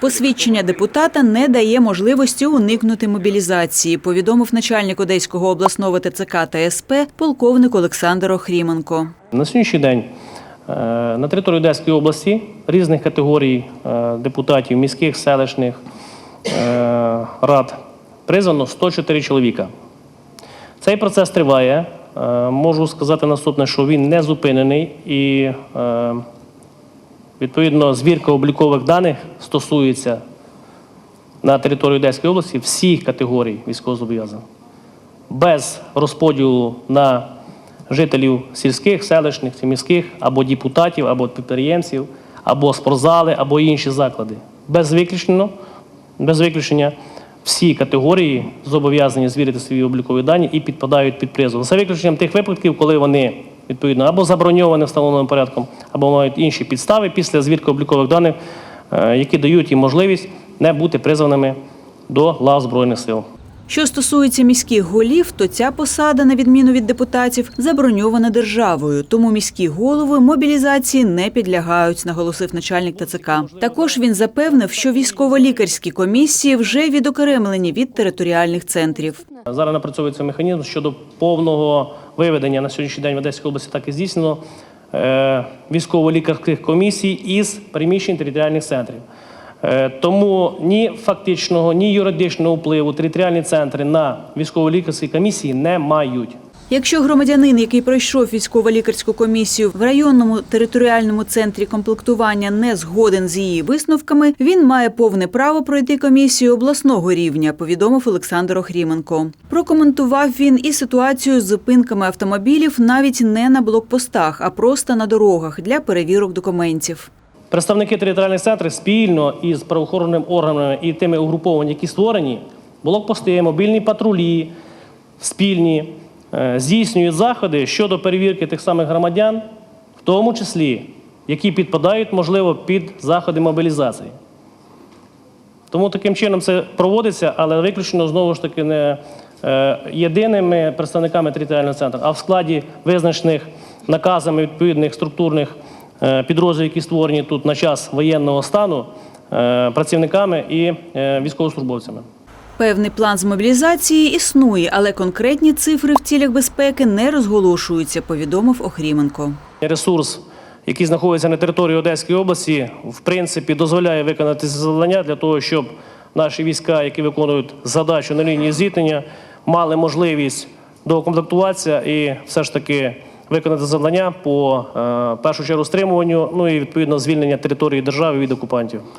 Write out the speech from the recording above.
Посвідчення депутата не дає можливості уникнути мобілізації, повідомив начальник Одеського обласного ТЦК та СП полковник Олександр Охріменко. На сьогоднішній день е, на території Одеської області різних категорій е, депутатів міських, селищних е, рад призвано 104 чоловіка. Цей процес триває. Можу сказати наступне, що він не зупинений і відповідно звірка облікових даних стосується на території Одеської області всіх категорій військовозобов'язаних без розподілу на жителів сільських, селищних міських, або депутатів, або підприємців, або спортзали, або інші заклади. Без без виключення всі категорії зобов'язані звірити свої облікові дані і підпадають під призов. За виключенням тих випадків, коли вони відповідно або заброньоване встановленим порядком, або мають інші підстави після звірки облікових даних, е, які дають їм можливість не бути призваними до лав Збройних сил. Що стосується міських голів, то ця посада, на відміну від депутатів, заброньована державою. Тому міські голови мобілізації не підлягають, наголосив начальник ТЦК. Також він запевнив, що військово-лікарські комісії вже відокремлені від територіальних центрів. Зараз напрацьовується механізм щодо повного виведення на сьогоднішній день в Одеській області так і здійснено е, військово-лікарських комісій із приміщень територіальних центрів. Е, Тому ні фактичного, ні юридичного впливу територіальні центри на військово-лікарські комісії не мають. Якщо громадянин, який пройшов військово-лікарську комісію в районному територіальному центрі комплектування, не згоден з її висновками, він має повне право пройти комісію обласного рівня, повідомив Олександр Охріменко. Прокоментував він і ситуацію з зупинками автомобілів навіть не на блокпостах, а просто на дорогах для перевірок документів. Представники територіальних центрів спільно із правоохоронними органами і тими угрупованнями, які створені, блокпости, мобільні патрулі, спільні, е, здійснюють заходи щодо перевірки тих самих громадян, в тому числі, які підпадають, можливо, під заходи мобілізації. Тому таким чином це проводиться, але виключно знову ж таки не е, єдиними представниками територіального центру, а в складі визначених наказами відповідних структурних підрозділів, які створені тут на час воєнного стану, е, працівниками і е, військовослужбовцями. Певний план з мобілізації існує, але конкретні цифри в цілях безпеки не розголошуються, повідомив Охріменко. Ресурс, який знаходиться на території Одеської області, в принципі, дозволяє виконати завдання для того, щоб наші війська, які виконують задачу на лінії зіткнення, мали можливість доукомплектуватися і все ж таки виконати завдання по е, першу чергу стримуванню, ну і відповідно звільнення території держави від окупантів.